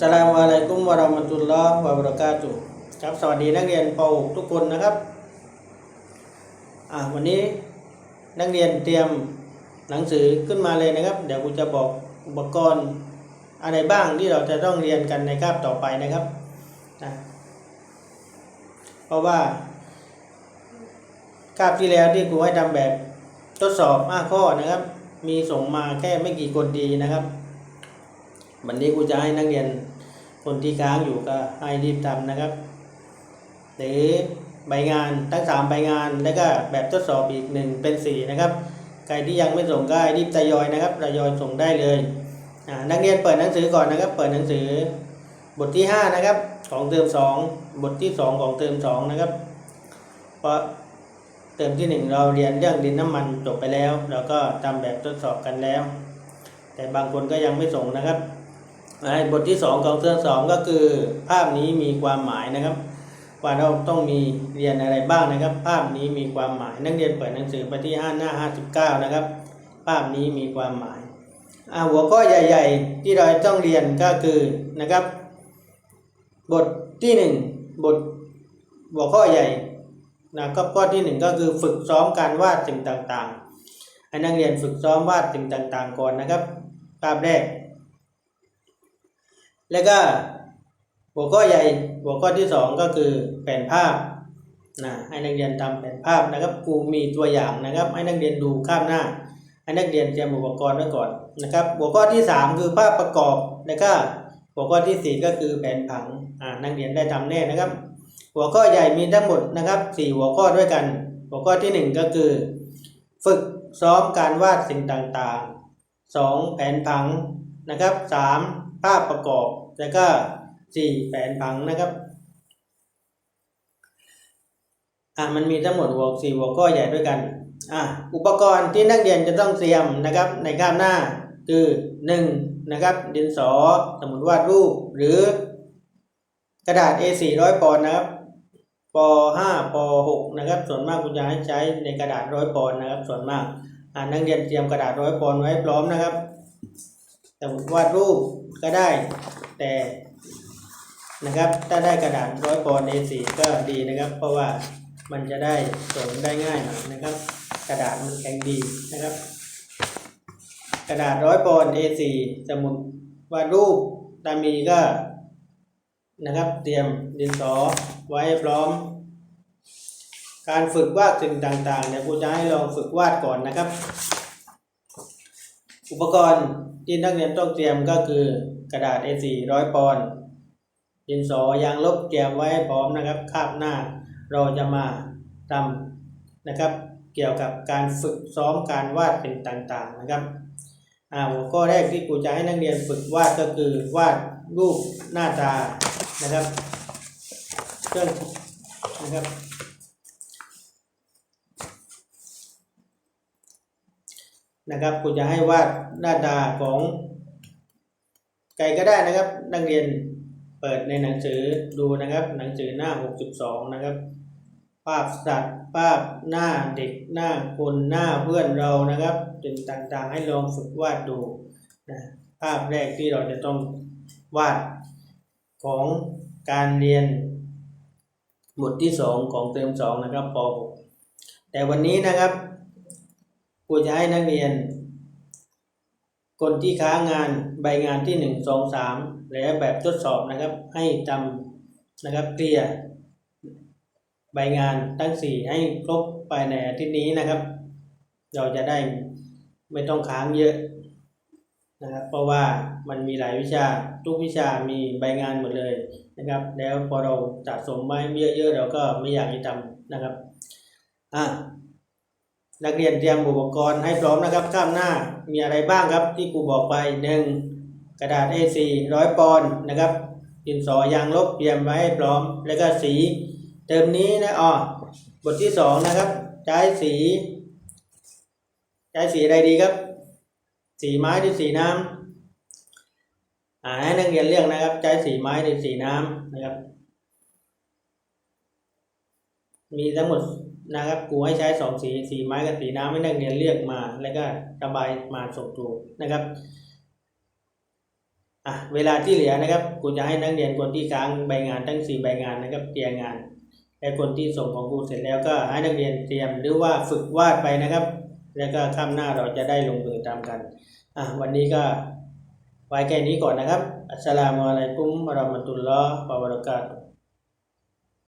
สลามอะลัยกุมวะเรามะตุลลอฮ์วะบราะกาตุครับสวัสดีนักเรียนป .6 ทุกคนนะครับอ่าวันนี้นักเรียนเตรียมหนังสือขึ้นมาเลยนะครับ เดี๋ยวกูจะบอกอุปกรณ์อะไรบ้างที่เราจะต้องเรียนกันในคาบต่อไปนะครับนะเพราะว่าคาบที่แล้วที่ครูให้ทำแบบทดสอบ5ข้อนะครับ มีส่งมาแค่ไม่กี่คนดีนะครับ วันนี้กูจะให้นักเรียนคนที่ค้างอยู่ก็ให้รีบทำนะครับ หรือใบงานทั้งสามใบงานแล้วก็แบบทดสอบอีกหนึ่งเป็นสี่นะครับใครที่ยังไม่ส่งก็รีบทยอยนะครับทยอยส่งได้เลยนักเรียนเปิดหนังสือก่อนนะครับ เปิดหนังสือบทที่ห้านะครับของเทอมสองบทที่สองของเทอมสองนะครับเพราะเทอมที่หนึ่งเราเรียนเรื่องดินน้ำมันจบไปแล้ว เราก็ทำแบบทดสอบกันแล้ว แต่บางคนก็ยังไม่ส่งนะครับ บทที่สองของเทอมสองก็คือภาพนี้มีความหมายนะครับ ว่าเราต้องมีเรียนอะไรบ้างนะครับ ภาพนี้มีความหมาย นักเรียนเปิดหนังสือไปที่ห้าหน้าห้าสิบเก้านะครับ ภาพนี้มีความหมายหัวข้อใหญ่ ๆ ที่เราต้องเรียนก็คือนะครับ บทที่หนึ่งบทหัวข้อใหญ่นะครับข้อที่หนึ่งก็คือฝึกซ้อมการวาดสิ่งต่างๆให้นักเรียนฝึกซ้อมวาดสิ่งต่างๆก่อนนะครับภาพแรก แล้วก็หัวข้อใหญ่หัวข้อที่สองก็คือแผนภาพนะให้นักเรียนทำแผนภาพนะครับครูมีตัวอย่างนะครับ ให้นักเรียนดูข้ามหน้า ให้นักเรียนเตรียมอุปกรณ์ไว้ก่อนนะครับ หัวข้อที่สามคือภาพประกอบแล้วก็หัวข้อที่สี่ก็คือแผนผังอ่านักเรียนได้ทำแน่นะครับ หัวข้อใหญ่มีทั้งหมดนะครับสี่หัวข้อด้วยกัน หัวข้อที่หนึ่งก็คือ ฝึกซ้อมการวาดสิ่งต่างๆสองแผนผังนะครับสาม ภาพประกอบแล้วก็สี่แผนผังนะครับอะมันมีทั้งหมดหัวสี่หัวข้อใหญ่ด้วยกันอะอุปกรณ์ที่นักเรียนจะต้องเตรียมนะครับในข้ามหน้าคือหนึ่งนะครับดินสอสมุดวาดรูป หรือกระดาษ A4 ร้อยปอนด์นะครับป .5 ป .6 นะครับส่วนมากคุณจะให้ใช้ในกระดาษร้อยปอนด์นะครับส่วนมากอ่านักเรียนเตรียมกระดาษร้อยปอนด์ไว้พร้อมนะครับ สมุดวาดรูปก็ได้แต่นะครับ ถ้าได้กระดาษร้อยปอนด์ A4 ก็ดีนะครับ เพราะว่ามันจะได้ส่งได้ง่ายหน่อยนะครับ กระดาษมันแข็งดีนะครับ กระดาษร้อยปอนด์ A4 สมุดวาดรูปตามีก็นะครับ เตรียมดินสอไว้พร้อม การฝึกวาดสิ่งต่างๆเนี่ยครูจะให้ลองฝึกวาดก่อนนะครับ อุปกรณ์ที่นักเรียนต้องเตรียมก็คือกระดาษ A4 ร้อยปอนด์ดินสอยางลบเตรียมไว้พร้อมนะครับคาบหน้าเราจะมาทำนะครับ เกี่ยวกับการฝึกซ้อมการวาดสิ่งต่างๆนะครับอ่าหัวข้อแรกที่ครูจะให้นักเรียนฝึกวาดก็คือวาดรูปหน้าตานะครับเครื่องนะครับ นะครับครูจะให้วาดหน้าตาของไก่ก็ได้นะครับ นักเรียนเปิดในหนังสือดูนะครับ หนังสือหน้า 62 นะครับ ภาพสัตว์ภาพหน้าเด็กหน้าคนหน้าเพื่อนเรานะครับสิ่งต่างๆ ให้ลองฝึกวาดดูนะภาพแรกที่เราจะต้องวาดของการเรียนบทที่สองของเทอมสองนะครับป .6 แต่วันนี้นะครับ ครูจะให้นักเรียน คนที่ค้างานใบงานที่หนึ่งสองสามและแบบทดสอบนะครับ ให้จำนะครับเคลียร์ใบงานทั้งสี่ให้ครบภายในอาทิตย์นี้นะครับ เราจะได้ไม่ต้องค้างเยอะนะครับเพราะว่ามันมีหลายวิชาทุกวิชามีใบงานหมดเลยนะครับ แล้วพอเราสะสมไว้เยอะๆเราก็ไม่อยากจะทำนะครับอะ นักเรียนเตรียมอุปกรณ์ให้พร้อมนะครับข้ามหน้ามีอะไรบ้างครับที่ครูบอกไปหนึ่งกระดาษ A4 ร้อยปอนด์นะครับดินสอยางลบเตรียมไว้ให้พร้อม แล้วก็สี เติมนี้นะอ๋อบทที่สองนะครับ ใช้สี ใช้สีอะไรดีครับ สีไม้หรือสีน้ำอ่าให้นักเรียนเลือกนะครับ ใช้สีไม้หรือสีน้ำนะครับ มีทั้งหมด นะครับครูให้ใช้สองสีสีไม้กับสีน้ำให้นักเรียนเลือกมา แล้วก็ระบายมาส่งครูนะครับอะเวลาที่เหลือนะครับกูจะให้นักเรียนคนที่ค้างใบงานทั้งสี่ใบงานนะครับเตรียมงาน และคนที่ส่งของกูเสร็จแล้วก็ให้นักเรียนเตรียมหรือว่าฝึกวาดไปนะครับ แล้วก็ข้ามหน้าเราจะได้ลงมือตามกันอะวันนี้ก็ไว้แค่นี้ก่อนนะครับอัสสลามุอะลัยกุมวะราะมะตุลลอฮ์วะบะเราะกาตุ